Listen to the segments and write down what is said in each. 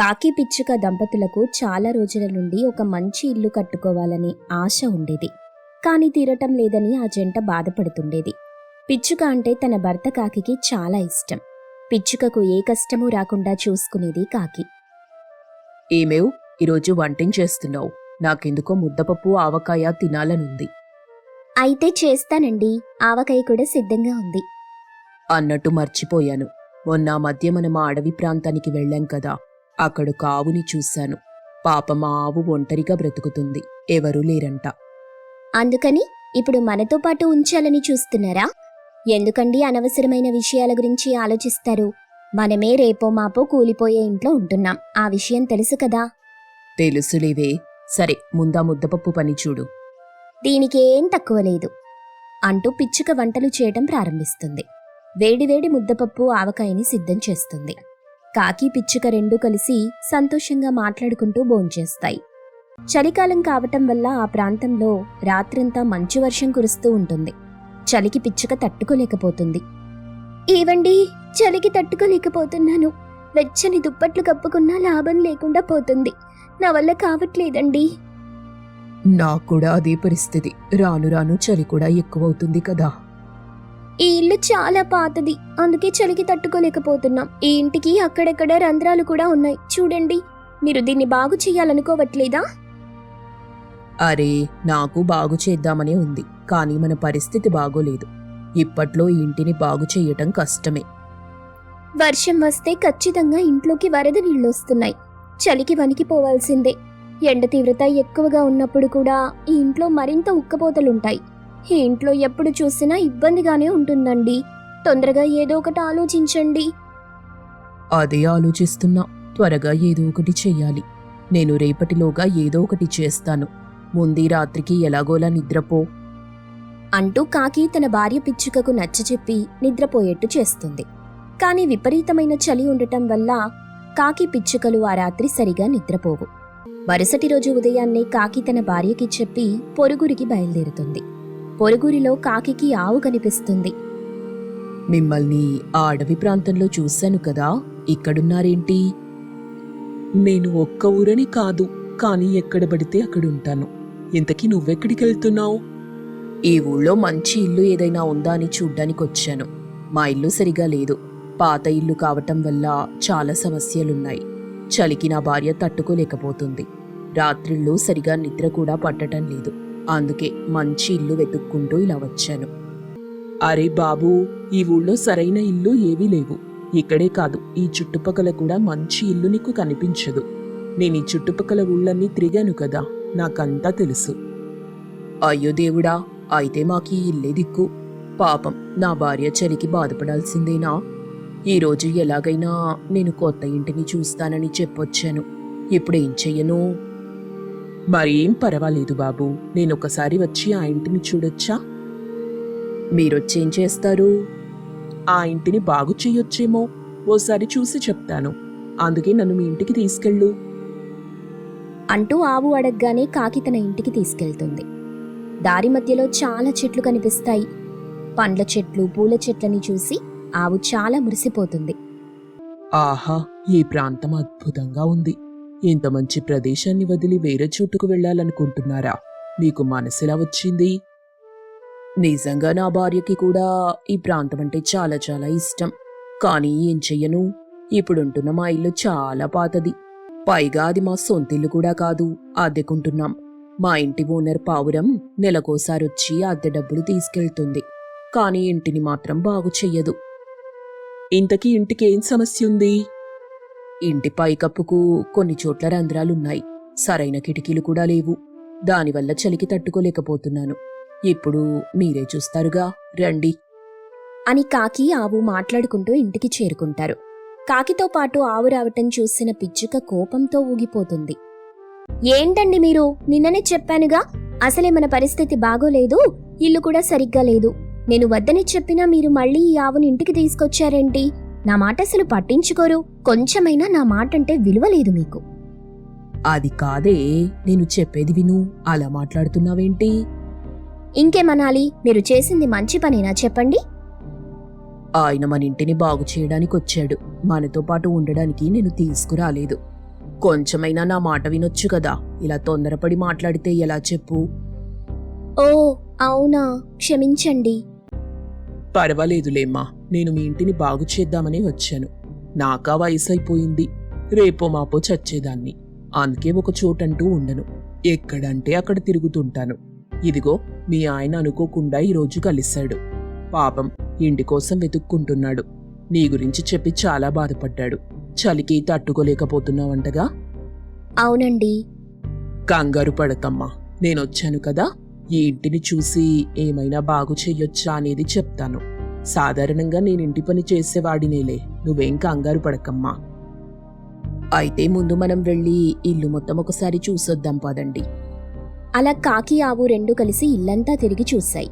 కాకి పిచ్చుక దంపతులకు చాలా రోజుల నుండి ఒక మంచి ఇల్లు కట్టుకోవాలని ఆశ ఉండేది. కాని తీరటం లేదని ఆ జంట బాధపడుతుండేది. పిచ్చుక అంటే తన భర్త కాకికి చాలా ఇష్టం. పిచ్చుకకు ఏ కష్టమూ రాకుండా చూసుకునేది కాకి. ఏమేవ్ ఈరోజు వంటేం చేస్తున్నావు. నాకెందుకో ముద్దపప్పు ఆవకాయ తినాలనుంది. అయితే చేస్తానండి. ఆవకాయ కూడా సిద్ధంగా ఉంది. అన్నట్టు మర్చిపోయాను. మొన్న మధ్య మనం ఆ అడవి ప్రాంతానికి వెళ్ళాం కదా. అక్కడ ఒక ఆవుని చూశాను. పాపం ఆ ఆవు ఒంటరిగా బ్రతుకుతుంది. ఎవరూ లేరంట. అందుకని ఇప్పుడు మనతో పాటు ఉంచాలని చూస్తున్నారా? ఎందుకండి అనవసరమైన విషయాల గురించి ఆలోచిస్తారు? మనమే రేపో మాపో కూలిపోయే ఇంట్లో ఉంటున్నాం. ఆ విషయం తెలుసు కదా? తెలుసులేవే. సరే ముందా ముద్దపప్పు పని చూడు. దీనికేం తక్కువ లేదు. అంటూ పిచ్చుక వంటలు చేయటం ప్రారంభిస్తుంది. వేడివేడి ముద్దపప్పు ఆవకాయని సిద్ధం చేస్తుంది. కాకి పిచ్చుక రెండూ కలిసి సంతోషంగా మాట్లాడుకుంటూ భోంచేస్తాయి. చలికాలం కావటం వల్ల ఆ ప్రాంతంలో రాత్రంతా మంచు వర్షం కురుస్తూ ఉంటుంది. చలికి పిచ్చుక తట్టుకోలేకపోతుంది. ఏవండి చలికి తట్టుకోలేకపోతున్నాను. వెచ్చని దుప్పట్లు కప్పుకున్నా లాభం లేకుండా పోతుంది. నా వల్ల కావట్లేదండి. నాకు కూడా అదే పరిస్థితి. రాను రాను చలి కూడా ఎక్కువవుతుంది కదా. ఈ ఇల్లు చాలా పాతది అందుకే చలికి తట్టుకోలేకపోతున్నాం. ఈ ఇంటికి అక్కడక్కడ రంధ్రాలు కూడా ఉన్నాయి. చూడండి మీరు దీన్ని బాగు చేయాలనుకోవట్లేదా? అరే నాకు బాగు చేద్దామనే ఉంది కానీ మన పరిస్థితి బాగోలేదు. ఇప్పట్లో ఈ ఇంటిని బాగు చేయటం కష్టమే. వర్షం వస్తే ఖచ్చితంగా ఇంట్లోకి వరద నీళ్ళు వస్తున్నాయి. చలికి వణికిపోవాల్సిందే ఎండ తీవ్రత ఎక్కువగా ఉన్నప్పుడు కూడా ఈ ఇంట్లో మరింత ఉక్కపోతలుంటాయి. ఈ ఇంట్లో ఎప్పుడు చూసినా ఇబ్బందిగానే ఉంటుందండి. తొందరగా ఏదో ఒకటి ఆలోచించండి. అదే ఆలోచిస్తున్నా. త్వరగా ఏదో ఒకటి చెయ్యాలి. నేను రేపటిలోగా ఏదో ఒకటి చేస్తాను. ముందీ రాత్రికి ఎలాగోలా నిద్రపో. అంటూ కాకి తన భార్య పిచ్చుకకు నచ్చచెప్పి నిద్రపోయేట్టు చేస్తుంది. కాని విపరీతమైన చలి ఉండటం వల్ల కాకి పిచ్చుకలు ఆ రాత్రి సరిగా నిద్రపోవు. మరుసటి రోజు ఉదయాన్నే కాకి తన భార్యకి చెప్పి పొరుగురికి బయలుదేరుతుంది. పొరుగురిలో కాకికి ఆవు కనిపిస్తుంది. మిమ్మల్ని ఆ అడవి ప్రాంతంలో చూశాను కదా ఇక్కడున్నారేంటి? నేను ఒక్క ఊరని కాదు కానీ ఎక్కడ పడితే అక్కడుంటాను. ఇంతకీ నువ్వెక్కడికి వెళ్తున్నావు? ఈ ఊళ్ళో మంచి ఇల్లు ఏదైనా ఉందా అని చూడ్డానికి వచ్చాను. మా ఇల్లు సరిగా లేదు. పాత ఇల్లు కావటం వల్ల చాలా సమస్యలున్నాయి. చలికి నా భార్య తట్టుకోలేకపోతుంది. రాత్రిళ్ళు సరిగా నిద్ర కూడా పట్టటం లేదు. అందుకే మంచి ఇల్లు వెతుక్కుంటూ ఇలా వచ్చాను. అరే బాబూ ఈ ఊళ్ళో సరైన ఇల్లు ఏవీ లేవు. ఇక్కడే కాదు ఈ చుట్టుపక్కల కూడా మంచి ఇల్లు నీకు కనిపించదు. నేను ఈ చుట్టుపక్కల ఊళ్ళన్నీ తిరిగాను కదా నాకంతా తెలుసు. అయ్యో దేవుడా అయితే మాకీ ఇల్లే దిక్కు. పాపం నా భార్య చలికి బాధపడాల్సిందేనా? ఈరోజు ఎలాగైనా నేను కొత్త ఇంటిని చూస్తానని చెప్పొచ్చాను. ఇప్పుడేం చెయ్యను? మరేం పర్వాలేదు బాబు. నేనొకసారి వచ్చి ఆ ఇంటిని చూడొచ్చా? మీరొచ్చేం చేస్తారు? ఆ ఇంటిని బాగు చెయ్యొచ్చేమో. ఓసారి చూసి చెప్తాను. అందుకే నన్ను మీ ఇంటికి తీసుకెళ్ళు. అంటూ ఆవు అడగగానే కాకి తన ఇంటికి తీసుకెళ్తుంది. దారి మధ్యలో చాలా చెట్లు కనిపిస్తాయి. పండ్ల చెట్లు పూల చెట్లని చూసి ఆవు చాలా మురిసిపోతుంది. ఆహా ఈ ప్రాంతం అద్భుతంగా ఉంది. ఇంత మంచి ప్రదేశాన్ని వదిలి వేరే చోటుకు వెళ్ళాలనుకుంటున్నారా? మీకు మనసులా వచ్చింది? నిజంగా నా భార్యకి కూడా ఈ ప్రాంతం అంటే చాలా చాలా ఇష్టం. కానీ ఏం చెయ్యను? ఇప్పుడుంటున్న మా ఇల్లు చాలా పాతది. పైగా అది మా సొంతిల్లు కూడా కాదు అద్దెకుంటున్నాం. మా ఇంటి ఓనర్ పావురం నెలకోసారి వచ్చి అద్దె డబ్బులు తీసుకెళ్తుంది. కానీ ఇంటిని మాత్రం బాగు చెయ్యదు. ఇంతకీ ఇంటికి ఏం సమస్య ఉంది ఇంటి పైకప్పుకు కొన్ని చోట్ల రంధ్రాలున్నాయి. సరైన కిటికీలు కూడా లేవు. దానివల్ల చలికి తట్టుకోలేకపోతున్నాను. ఇప్పుడు మీరే చూస్తారుగా రండి. అని కాకి ఆవు మాట్లాడుకుంటూ ఇంటికి చేరుకుంటారు. కాకితో పాటు ఆవు రావటం చూసిన పిచ్చుక కోపంతో ఊగిపోతుంది. ఏంటండి మీరు? నిన్ననే చెప్పానుగా అసలే మన పరిస్థితి బాగోలేదు? ఇల్లు కూడా సరిగ్గా లేదు. నేను వద్దని చెప్పినా మీరు మళ్ళీ ఈ ఆవుని ఇంటికి తీసుకొచ్చారేంటి? నా మాట అసలు పట్టించుకోరు. కొంచెమైనా నా మాట అంటే విలువ లేదు మీకు. అది కాదే నేను చెప్పేది విను. అలా మాట్లాడుతున్నావేంటి? ఇంకేమనాలి? మీరు చేసింది మంచి పనేనా చెప్పండి? ఆయన మన ఇంటిని బాగు చేయడానికి వచ్చాడు. మనతో పాటు ఉండడానికి నేను తీసుకురాలేదు. కొంచెమైనా నా మాట వినొచ్చు కదా. ఇలా తొందరపడి మాట్లాడితే ఎలా చెప్పు? ఓ అవునా. క్షమించండి. పర్వాలేదులేమ్మా. నేను మీ ఇంటిని బాగు చేద్దామని వచ్చాను. నాకా వయసు అయిపోయింది రేపో మాపో చచ్చేదాన్ని. అందుకే ఒక చోటంటూ ఉండను. ఎక్కడంటే అక్కడ తిరుగుతుంటాను. ఇదిగో మీ ఆయన అనుకోకుండా ఈరోజు కలిశాడు. పాపం ఇంటి కోసం వెతుక్కుంటున్నాడు. నీ గురించి చెప్పి చాలా బాధపడ్డాడు. చలికి తట్టుకోలేకపోతున్నావంటగా? అవునండి. కంగారు పడకమ్మా. నేనొచ్చాను కదా. ఈ ఇంటిని చూసి ఏమైనా బాగు చెయ్యొచ్చా అనేది చెప్తాను. సాధారణంగా నేను ఇంటి పని చేసేవాడినేలే. నువ్వేం కంగారు పడకమ్మా. అయితే ముందు మనం వెళ్ళి ఇల్లు మొత్తం ఒకసారి చూసొద్దాం పదండి. అలా కాకి ఆవు రెండు కలిసి ఇల్లంతా తిరిగి చూశాయి.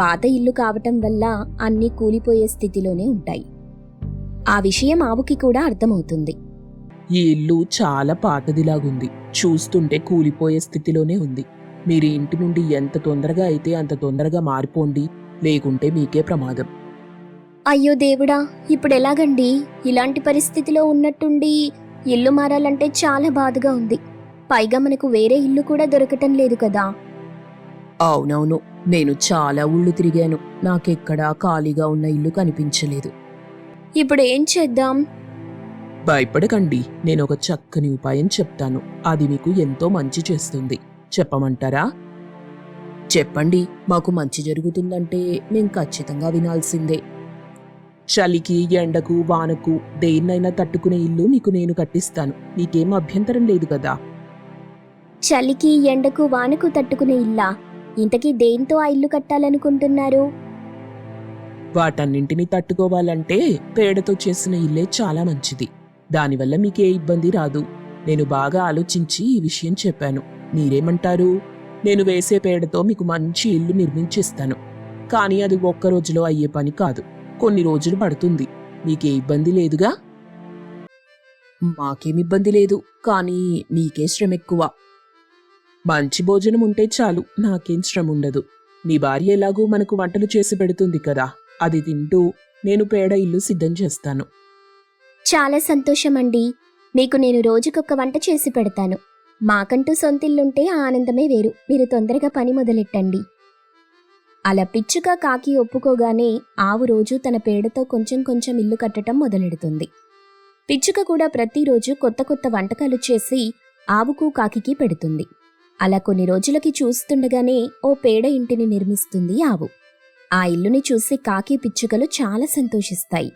పాత ఇల్లు కావటం వల్ల అన్నీ కూలిపోయే స్థితిలోనే ఉంటాయి. ఆ విషయం ఆవుకి కూడా అర్థమవుతుంది. ఈ ఇల్లు చాలా పాతదిలాగుంది. చూస్తుంటే కూలిపోయే స్థితిలోనే ఉంది. మీరు ఇంటి నుండి ఎంత తొందరగా అయితే అంత తొందరగా మారిపోండి. లేకుంటే మీకే ప్రమాదం. అయ్యో దేవుడా ఇప్పుడు ఎలాగండి? ఇలాంటి పరిస్థితిలో ఉన్నట్టుండి ఇల్లు మారాలంటే చాలా బాధగా ఉంది. పైగా మనకు వేరే ఇల్లు కూడా దొరకటం లేదు కదా. అవునవును నేను చాలా ఊళ్ళు తిరిగాను. నాకెక్కడా ఖాళీగా ఉన్న ఇల్లు కనిపించలేదు. ఇప్పుడు ఏం చేద్దాం? భయపడకండి నేను ఒక చక్కని ఉపాయం చెప్తాను. అది మీకు ఎంతో మంచి చేస్తుంది. చెప్పమంటారా? చెప్పండి మాకు మంచి జరుగుతుందంటే మేం ఖచ్చితంగా వినాల్సిందే. చలికి ఎండకు వానకు దేన్నైనా తట్టుకునే ఇల్లు మీకు నేను కట్టిస్తాను. మీకేం అభ్యంతరం లేదు కదా? చలికి ఎండకు వానకు తట్టుకునే ఇల్లా? ఇంతకీ దేంతో ఆ ఇల్లు కట్టాలనుకుంటున్నారు? వాటన్నింటినీ తట్టుకోవాలంటే పేడతో చేసిన ఇల్లే చాలా మంచిది. దానివల్ల మీకే ఇబ్బంది రాదు. నేను బాగా ఆలోచించి ఈ విషయం చెప్పాను. మీరేమంటారు? నేను వేసే పేడతో మీకు మంచి ఇల్లు నిర్మించిస్తాను. కానీ అది ఒక్క రోజులో అయ్యే పని కాదు. కొన్ని రోజులు పడుతుంది. నీకే ఇబ్బంది లేదుగా? మాకేం ఇబ్బంది లేదు కానీ నీకే శ్రమ ఎక్కువ మంచి భోజనం ఉంటే చాలు నాకేం శ్రమ ఉండదు నీ భార్య ఎలాగూ మనకు వంటలు చేసి పెడుతుంది కదా అది తింటూ నేను పేడ ఇల్లు సిద్ధం చేస్తాను. చాలా సంతోషం అండి మీకు నేను రోజుకొక వంట చేసి పెడతాను. మాకంటూ సొంతిల్లుంటే ఆ ఆనందమే వేరు. మీరు తొందరగా పని మొదలెట్టండి. అలా పిచ్చుక కాకి ఒప్పుకోగానే ఆవు రోజు తన పేడతో కొంచెం కొంచెం ఇల్లు కట్టడం మొదలెడుతుంది. పిచ్చుక కూడా ప్రతిరోజు కొత్త కొత్త వంటకాలు చేసి ఆవుకు కాకికి పెడుతుంది. అలా కొన్ని రోజులకి చూస్తుండగానే ఓ పేడ ఇంటిని నిర్మిస్తుంది ఆవు. ఆ ఇల్లుని చూసి కాకి పిచ్చుకలు చాలా సంతోషిస్తాయి.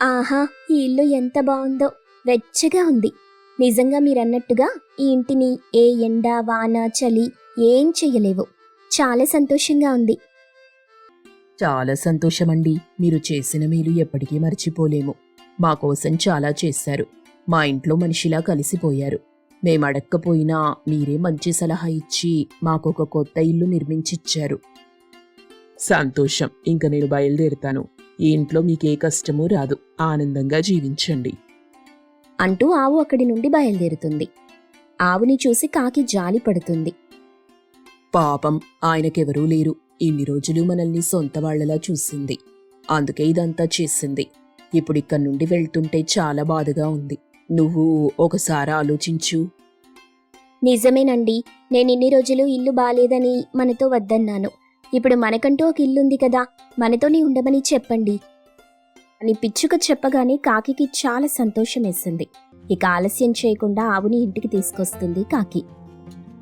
ఆహా ఈ ఇల్లు ఎంత బాగుందో! వెచ్చగా ఉంది. నిజంగా మీరన్నట్టుగా ఈ ఇంటిని ఏ ఎండ వాన చలి ఏం చెయ్యలేవు. చాలా సంతోషంగా ఉంది. చాలా సంతోషమండి. మీరు చేసిన మేలు ఎప్పటికీ మర్చిపోలేము. మా కోసం చాలా చేశారు. మా ఇంట్లో మనిషిలా కలిసిపోయారు. మేం అడక్కపోయినా మీరే మంచి సలహా ఇచ్చి మాకొక కొత్త ఇల్లు నిర్మించిచ్చారు. సంతోషం. ఇంక నేను బయలుదేరుతాను. ఈ ఇంట్లో మీకే కష్టమూ రాదు. ఆనందంగా జీవించండి. అంటూ ఆవు అక్కడి నుండి బయలుదేరుతుంది. ఆవుని చూసి కాకి జాలి పడుతుంది. పాపం ఆయనకెవరూ లేరు. ఇన్ని రోజులు మనల్ని సొంత వాళ్ళలా చూసింది. అందుకే ఇదంతా చేసింది. ఇప్పుడు ఇక్కడి నుండి వెళ్తుంటే చాలా బాధగా ఉంది. నువ్వు ఒకసారి ఆలోచించు. నిజమేనండి. నేను ఇన్ని రోజులు ఇల్లు బాలేదని మనతో వద్దన్నాను. ఇప్పుడు మనకంటూ ఒక ఇల్లుంది కదా. మనతోనే ఉండమని చెప్పండి. అని పిచ్చుక చెప్పగానే కాకికి చాలా సంతోషమేసింది. ఇక ఆలస్యం చేయకుండా ఆవుని ఇంటికి తీసుకొస్తుంది కాకి.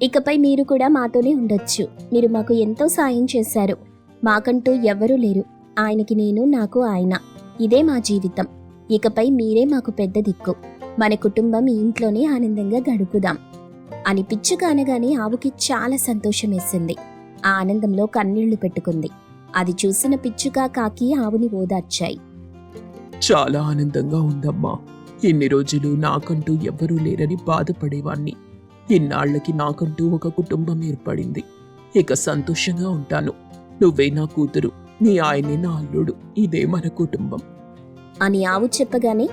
ఇకపై మీరు కూడా మాతోనే ఉండొచ్చు. మీరు మాకు ఎంతో సాయం చేశారు. మాకంటూ ఎవ్వరూ లేరు. ఆయనకి నేను నాకు ఆయన. ఇదే మా జీవితం. ఇకపై మీరే మాకు పెద్ద దిక్కు. మన కుటుంబం ఈ ఇంట్లోనే ఆనందంగా గడుపుదాం. అని పిచ్చుక అనగానే ఆవుకి చాలా సంతోషం వేసింది. ఆ ఆనందంలో కన్నీళ్ళు పెట్టుకుంది. అది చూసిన పిచ్చుక కాకి ఆవుని ఓదార్చాయి. చాలా ఆనందంగా ఉందమ్మా. ఇన్ని రోజులు నాకంటూ ఎవ్వరూ లేరని బాధపడేవాణ్ణి. ఇన్నాళ్ళకి నాకంటూ ఒక కుటుంబం ఏర్పడింది. ఇక సంతోషంగా ఉంటాను. నువ్వే నా కూతురు. నీ ఆయనే నా అల్లుడు. ఇదే మన కుటుంబం. అని ఆవు చెప్పగానే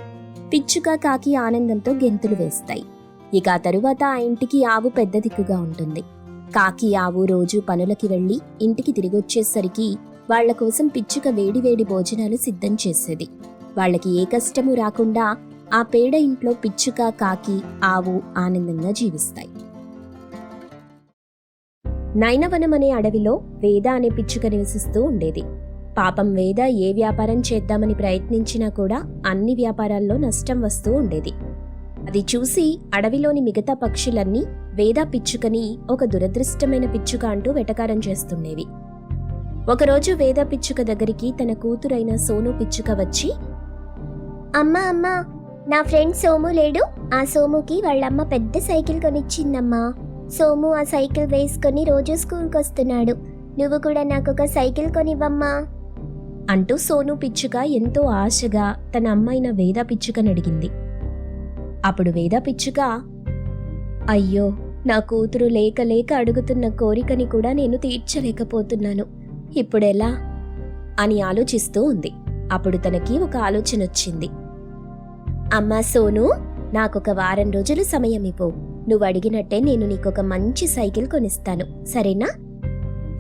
పిచ్చుక కాకి ఆనందంతో గెంతులు వేస్తాయి. ఇక ఆ తరువాత ఆ ఇంటికి ఆవు పెద్ద దిక్కుగా ఉంటుంది. కాకి ఆవు రోజు పనులకి వెళ్ళి ఇంటికి తిరిగొచ్చేసరికి వాళ్ళ కోసం పిచ్చుక వేడివేడి భోజనాలు సిద్ధం చేసేది. వాళ్ళకి ఏ కష్టము రాకుండా ఆ పేడ ఇంట్లో పిచ్చుక కాకి ఆవు ఆనందంగా జీవిస్తాయి. నైనవనం అనే అడవిలో వేద అనే పిచ్చుక నివసిస్తూ ఉండేది. పాపం వేద ఏ వ్యాపారం చేద్దామని ప్రయత్నించినా కూడా అన్ని వ్యాపారాల్లో నష్టం వస్తూ ఉండేది. అది చూసి అడవిలోని మిగతా పక్షులన్నీ వేద పిచ్చుకని ఒక దురదృష్టమైన పిచ్చుక అంటూ వెటకారం చేస్తుండేవి. ఒకరోజు వేద పిచ్చుక దగ్గరికి తన కూతురైన సోను పిచ్చుక వచ్చి అమ్మా అమ్మా నా ఫ్రెండ్ సోము లేడు. ఆ సోముకి వాళ్ళమ్మ పెద్ద సైకిల్ కొనిచ్చిందమ్మా. సోము ఆ సైకిల్ వేసుకొని రోజు స్కూల్కి వస్తున్నాడు నువ్వు కూడా నాకు ఒక సైకిల్ కొనివ్వమ్మా. అంటూ సోను పిచ్చుక ఎంతో ఆశగా తన అమ్మాయిన వేద పిచ్చుకని అడిగింది. అప్పుడు వేద పిచ్చుక అయ్యో నా కూతురు లేక లేక అడుగుతున్న కోరికని కూడా నేను తీర్చలేకపోతున్నాను. ఇప్పుడెలా? అని ఆలోచిస్తూ ఉంది. అప్పుడు తనకి ఒక ఆలోచన వచ్చింది అమ్మా సోను నాకొక వారం రోజులు సమయం ఇవ్వు నువ్వు అడిగినట్టే నేను నీకొక మంచి సైకిల్ కొనిస్తాను. సరేనా?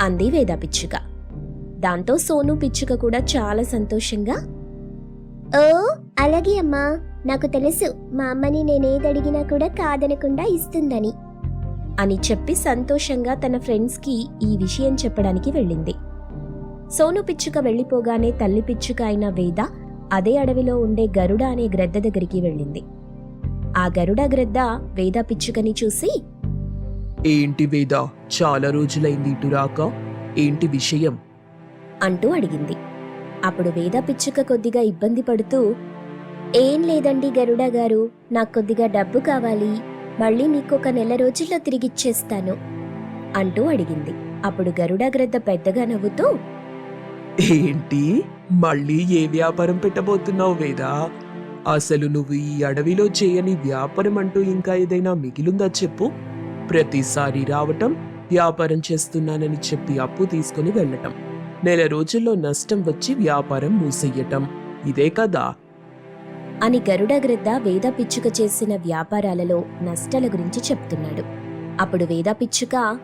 అంది వేద పిచ్చుక. దాంతో సోను పిచ్చుక కూడా చాలా సంతోషంగా ఓ అలాగే అమ్మా. నాకు తెలుసు మా అమ్మని నేనేదడిగినా కూడా కాదనకుండా ఇస్తుందని అని చెప్పి సంతోషంగా తన ఫ్రెండ్స్కి ఈ విషయం చెప్పడానికి వెళ్ళింది. సోను పిచ్చుక వెళ్ళిపోగానే తల్లి పిచ్చుక అయిన వేద అదే అడవిలో ఉండే గరుడ అనే గ్రద్ద దగ్గరికి వెళ్ళింది. ఆ గరుడ గ్రద్ద వేద పిచ్చుకని చూసి ఏంటి వేద చాలా రోజులైంది ఇటు రాక ఏంటి విషయం? అంటూ అడిగింది. అప్పుడు వేద పిచ్చుక కొద్దిగా ఇబ్బంది పడుతూ ఏం లేదండి గరుడ గారు నాకు కొద్దిగా డబ్బు కావాలి మళ్ళీ మీకు ఒక నెల రోజుల్లో తిరిగిచ్చేస్తాను అంటూ అడిగింది. అప్పుడు గరుడ గ్రద్ద పెద్దగా నవ్వుతూ ఏంటి? మళ్ళీ ఏ వ్యాపారం పెట్టబోతున్నావు వేదా? అసలు నువ్వు ఈ అడవిలో చేయని వ్యాపారం అంటూ ఇంకా ఏదైనా మిగిలుందా చెప్పు. ప్రతిసారి రావటం వ్యాపారం చేస్తున్నానని చెప్పి అప్పు తీసుకుని వెళ్ళటం. నెల రోజుల్లో నష్టం వచ్చి వ్యాపారం మూసెయ్యటం ఇదే కదా? అని గరుడగ్రద్ద వేద పిచ్చుక చేసిన వ్యాపారాలలో నష్టాల గురించి చెప్తున్నాడు. అప్పుడు వేద పిచ్చుక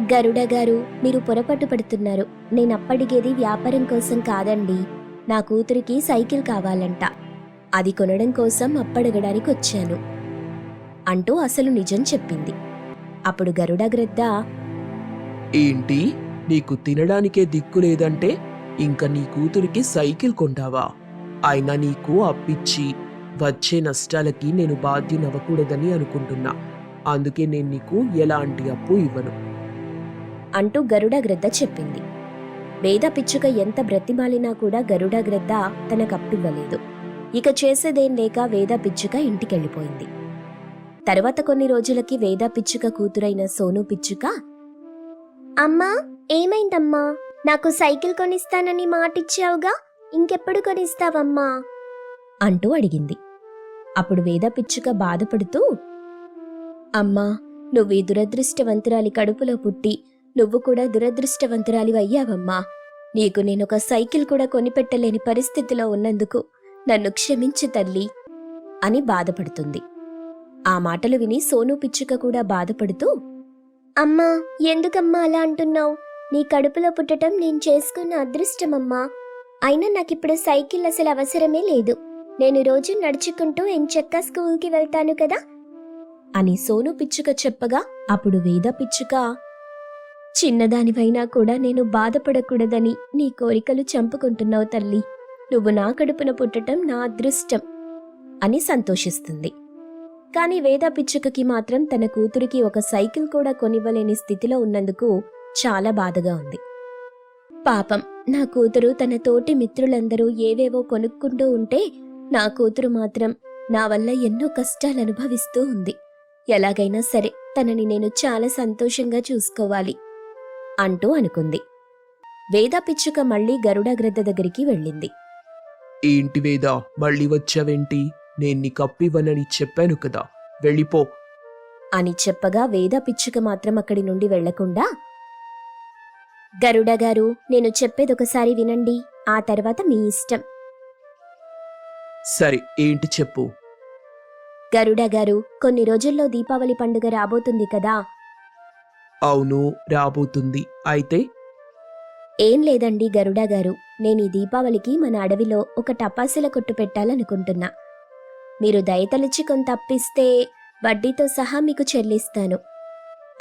గరుడ గారు మీరు పొరపాటు పడుతున్నారు. నేను అప్పడిగేది వ్యాపారం కోసం కాదండి. నా కూతురికి సైకిల్ కావాలంట. అది కొనడం కోసం అప్పడగడానికి వచ్చాను. అంటూ అసలు నిజం చెప్పింది. అప్పుడు గరుడ గ్రద్ద ఏంటి? నీకు తినడానికే దిక్కు లేదంటే ఇంకా నీ కూతురికి సైకిల్ కొంటావా? అయినా నీకు అప్పిచ్చి వచ్చే నష్టాలకి నేను బాధ్యునవ్వకూడదని అనుకుంటున్నా. అందుకే నేను నీకు ఎలాంటి అప్పు ఇవ్వను. అంటూ గరుడ గ్రద్ద చెప్పింది. వేద పిచ్చుక ఎంత బ్రతిమాలినా కూడా గరుడ గ్రద్ద తనకప్పివ్వలేదు. ఇక చేసేదేం లేక వేద పిచ్చుక ఇంటికెళ్ళిపోయింది. తర్వాత కొన్ని రోజులకి వేద పిచ్చుక కూతురైన సోను పిచ్చుక అమ్మా ఏమైందమ్మా? నాకు సైకిల్ కొనిస్తానని మాటిచ్చావుగా? ఇంకెప్పుడు కొనిస్తావమ్మా అంటూ అడిగింది. అప్పుడు వేద పిచ్చుక బాధపడుతూ అమ్మా నువ్వు ఈ దురదృష్టవంతురాలి కడుపులో పుట్టి నువ్వు కూడా దురదృష్టవంతురాలి అయ్యావమ్మా. నీకు నేనొక సైకిల్ కూడా కొనిపెట్టలేని పరిస్థితిలో ఉన్నందుకు నన్ను క్షమించు తల్లి అని బాధపడుతుంది. ఆ మాటలు విని సోను పిచ్చుక కూడా బాధపడుతూ అమ్మా ఎందుకమ్మా అలా అంటున్నావు? నీ కడుపులో పుట్టటం నేను చేసుకున్న అదృష్టమమ్మా. అయినా నాకిప్పుడు సైకిల్ అసలు అవసరమే లేదు. నేను రోజు నడుచుకుంటూ ఎంచక్క స్కూల్కి వెళ్తాను కదా? అని సోను పిచ్చుక చెప్పగా అప్పుడు వేద పిచ్చుక చిన్నదానివైనా కూడా నేను బాధపడకూడదని నీ కోరికలు చంపుకుంటున్నావు తల్లి. నువ్వు నా కడుపున పుట్టటం నా అదృష్టం అని సంతోషిస్తుంది. కాని వేద పిచ్చుకకి మాత్రం తన కూతురికి ఒక సైకిల్ కూడా కొనివ్వలేని స్థితిలో ఉన్నందుకు చాలా బాధగా ఉంది. పాపం నా కూతురు తన తోటి మిత్రులందరూ ఏవేవో కొనుక్కుంటూ ఉంటే నా కూతురు మాత్రం నా వల్ల ఎన్నో కష్టాలు అనుభవిస్తూ ఉంది. ఎలాగైనా సరే తనని నేను చాలా సంతోషంగా చూసుకోవాలి. అంటూ అనుకుంది. వేద పిచ్చుక మళ్ళీ గరుడ గ్రద్ద దగ్గరికి వెళ్ళింది. ఏంటి వేదా మళ్ళీ వచ్చావేంటి? నేను నీకు అప్పివ్వనని చెప్పాను కదా వెళ్ళిపో. అని చెప్పగా వేద పిచ్చుక మాత్రం అక్కడి నుండి వెళ్ళకుండా గరుడ గారు నేను చెప్పేదొకసారి వినండి ఆ తర్వాత మీ ఇష్టం. సరే ఏంటి చెప్పు? గరుడ గారు కొన్ని రోజుల్లో దీపావళి పండుగ రాబోతుంది కదా అవును రాబోతుంది. అయితే? ఏం లేదండి గరుడ గారు. నేను ఈ దీపావళికి మన అడవిలో ఒక టపాసుల కొట్టు పెట్టాలనుకుంటున్నా. మీరు దయతలిచి కొంత అప్పిస్తే వడ్డీతో సహా మీకు చెల్లిస్తాను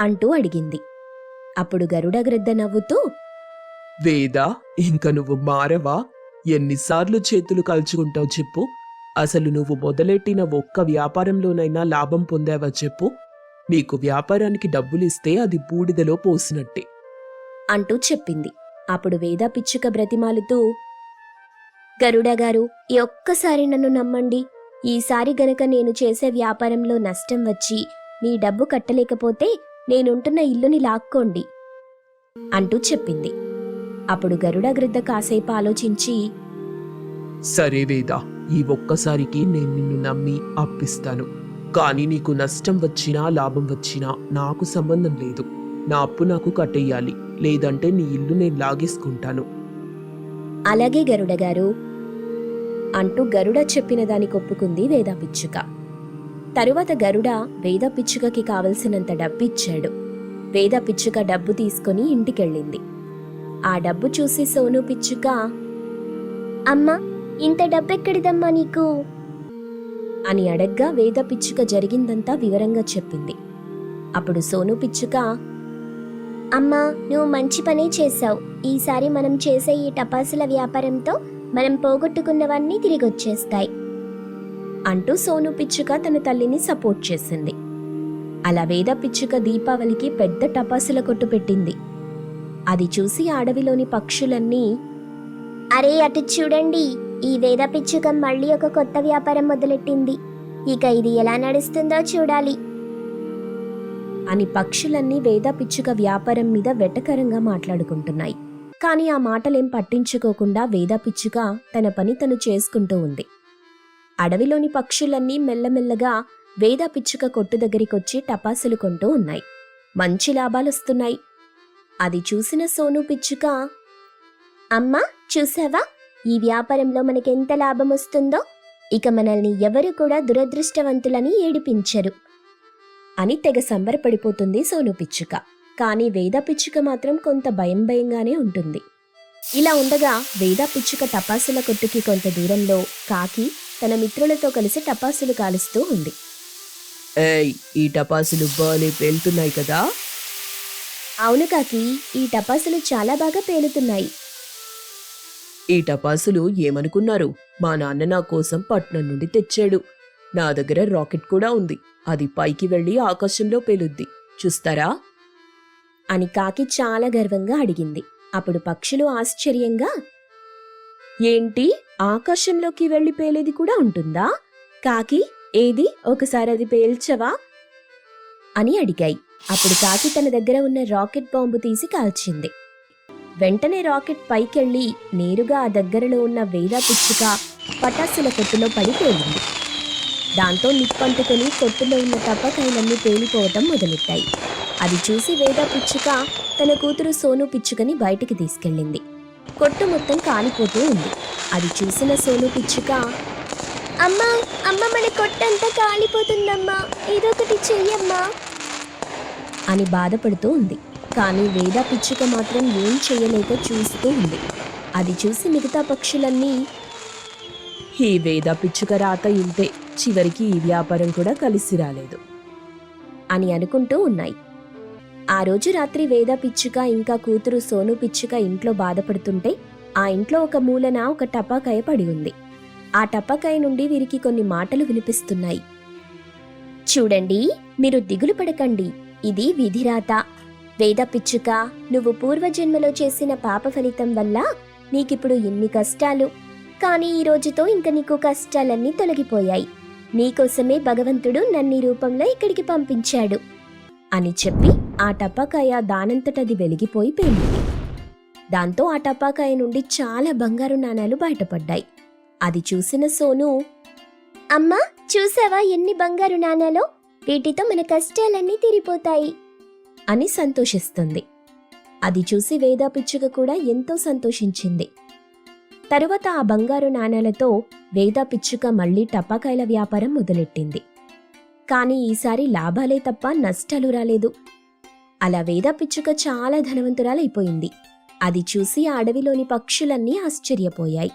అంటూ అడిగింది. అప్పుడు గరుడగ్రద్ద నవ్వుతూ వేదా ఇంక నువ్వు మారవా? ఎన్నిసార్లు చేతులు కలుచుకుంటావు చెప్పు. అసలు నువ్వు మొదలెట్టిన ఒక్క వ్యాపారంలోనైనా లాభం పొందావా చెప్పు. నీకు వ్యాపారానికి డబ్బులిస్తే అది బూడిదలో పోసినట్టే. అంటూ చెప్పింది. అప్పుడు వేద పిచ్చుక బ్రతిమాలుతూ గరుడ గారు ఈ ఒక్కసారి నన్ను నమ్మండి. ఈసారి గనక నేను చేసే వ్యాపారంలో నష్టం వచ్చి మీ డబ్బు కట్టలేకపోతే నేనుంటున్న ఇల్లుని లాక్కోండి. అంటూ చెప్పింది. అప్పుడు గరుడగ్రద్ద కాసేపు ఆలోచించి సరే వేదా ఈ ఒక్కసారికి నేను నిన్ను నమ్మి అప్పిస్తాను. కానీ నీకు నష్టం వచ్చినా లాభం వచ్చినా నాకు సంబంధం లేదు. నా అప్పు నాకు కట్టేయాలి లేదంటే నీ ఇల్లు నేను లాగేసుకుంటాను. అలాగే గరుడ గారు. అంటూ గరుడ చెప్పిన దానికి ఒప్పుకుంది వేదపిచ్చుక. తరువాత గరుడ వేద పిచ్చుకకి కావలసినంత డబ్బు ఇచ్చాడు పిచ్చుక డబ్బు తీసుకొని ఇంటికెళ్ళింది. ఆ డబ్బు చూసి సోను పిచ్చుక అమ్మా ఇంత డబ్బెక్కడిదమ్మా నీకు? అని అడగ్గా వేద పిచ్చుక జరిగిందంతా వివరంగా చెప్పింది. అప్పుడు సోను పిచ్చుక అమ్మా నువ్వు మంచి పనే చేశావు. ఈసారి మనం చేసే ఈ టపాసుల వ్యాపారంతో మనం పోగొట్టుకున్నవన్నీ తిరిగి వచ్చేస్తాయి అంటూ సోను పిచ్చుక తన తల్లిని సపోర్ట్ చేసింది. అలా వేద పిచ్చుక దీపావళికి పెద్ద టపాసుల కొట్టు పెట్టింది. అది చూసి అడవిలోని పక్షులన్నీ అరే అటు చూడండి. ఈ వేద పిచ్చుక మళ్ళీ ఒక కొత్త వ్యాపారం మొదలెట్టింది. ఇక ఇది ఎలా నడుస్తుందో చూడాలి. అని పక్షులన్నీ వేద పిచ్చుక వ్యాపారం మీద వెటకరంగా మాట్లాడుకుంటున్నాయి. కానీ ఆ మాటలేం పట్టించుకోకుండా వేద పిచ్చుక తన పని తను చేసుకుంటూ ఉంది. అడవిలోని పక్షులన్నీ మెల్లమెల్లగా వేద పిచ్చుక కొట్టు దగ్గరికొచ్చి టపాసులు కొంటూ ఉన్నాయి. మంచి లాభాలొస్తున్నాయి. అది చూసిన సోను పిచ్చుక అమ్మా చూసావా? ఈ వ్యాపారంలో మనకెంత లాభం వస్తుందో ఇక మనల్ని ఎవరు కూడా దురదృష్టవంతులని ఏడిపించరు. అని తెగ సంబరపడిపోతుంది సోను పిచ్చుక. కానీ వేద పిచ్చుక మాత్రం కొంత భయం భయంగానే ఉంటుంది. ఇలా ఉండగా వేద పిచ్చుక టపాసుల కొట్టుకి కొంత దూరంలో కాకి తన మిత్రులతో కలిసి టపాసులు కాలుస్తూ ఉంది. ఏయ్ ఈ టపాసులు బాలే పేలుతున్నాయి కదా? అవును కాకి ఈ టపాసులు చాలా బాగా పేలుతున్నాయి. ఈ టపాసులు ఏమనుకున్నారు? మా నాన్న నా కోసం పట్నం నుండి తెచ్చాడు. నా దగ్గర రాకెట్ కూడా ఉంది. అది పైకి వెళ్ళి ఆకాశంలో పేలుద్ది. చూస్తారా? అని కాకి చాలా గర్వంగా అడిగింది. అప్పుడు పక్షులు ఆశ్చర్యంగా ఏంటి? ఆకాశంలోకి వెళ్ళి పేలేది కూడా ఉంటుందా? కాకి ఏది? ఒకసారి అది పేల్చవా? అని అడిగాయి. అప్పుడు కాకి తన దగ్గర ఉన్న రాకెట్ బాంబు తీసి కాల్చింది. వెంటనే రాకెట్ పైకెళ్ళి నేరుగా ఆ దగ్గరలో ఉన్న వేదా పిచ్చుక పటాసుల కొట్టులో పడి పేలింది దాంతో నిప్పంటుకొని కొట్టులో ఉన్న తప్పకాయలన్నీ పేలిపోవటం మొదలెట్టాయి. అది చూసి వేదా పిచ్చుక తన కూతురు సోను పిచ్చుకని బయటికి తీసుకెళ్ళింది. కొట్టు మొత్తం కాలిపోతూ ఉంది. అది చూసిన సోను పిచ్చుక అమ్మా అమ్మ మన కొట్టంతా కాలిపోతుందమ్మా. ఏదో ఒకటి చెయ్యమ్మా అని బాధపడుతూ ఉంది. కానీ వేద పిచ్చుక మాత్రం ఏం చేయలేక చూస్తూ ఉంది. అది చూసి మిగతా పక్షులన్నీ ఈ వేద పిచ్చుక రాత ఇంతే చివరికి ఈ వ్యాపారం కూడా కలిసి రాలేదు అని అనుకుంటూ ఉన్నాయి. ఆ రోజు రాత్రి వేద పిచ్చుక ఇంకా కూతురు సోను పిచ్చుక ఇంట్లో బాధపడుతుంటే ఆ ఇంట్లో ఒక మూలన ఒక టపాకాయ పడి ఉంది. ఆ టపాకాయ నుండి వీరికి కొన్ని మాటలు వినిపిస్తున్నాయి. చూడండి మీరు దిగులు పడకండి. ఇది విధిరాత. వేద పిచ్చుక నువ్వు పూర్వజన్మలో చేసిన పాప ఫలితం వల్ల నీకిప్పుడు ఎన్ని కష్టాలు. కానీ ఈ రోజుతో ఇంక నీకు కష్టాలన్నీ తొలగిపోయాయి. నీకోసమే భగవంతుడు నన్ను రూపంలో ఇక్కడికి పంపించాడు. అని చెప్పి ఆ టపాకాయ దానంతటది వెలిగిపోయి పేలింది. దాంతో ఆ టపాకాయ నుండి చాలా బంగారు నాణాలు బయటపడ్డాయి. అది చూసిన సోను అమ్మా చూసావా ఎన్ని బంగారు నాణాలో? వీటితో మన కష్టాలన్నీ తీరిపోతాయి. అని సంతోషిస్తుంది. అది చూసి వేద పిచ్చుక కూడా ఎంతో సంతోషించింది. తరువాత ఆ బంగారు నాణేలతో వేద పిచ్చుక మళ్ళీ టపాకాయల వ్యాపారం మొదలెట్టింది. కానీ ఈసారి లాభాలే తప్ప నష్టాలు రాలేదు. అలా వేద పిచ్చుక చాలా ధనవంతురాలైపోయింది. అది చూసి ఆ అడవిలోని పక్షులన్నీ ఆశ్చర్యపోయాయి.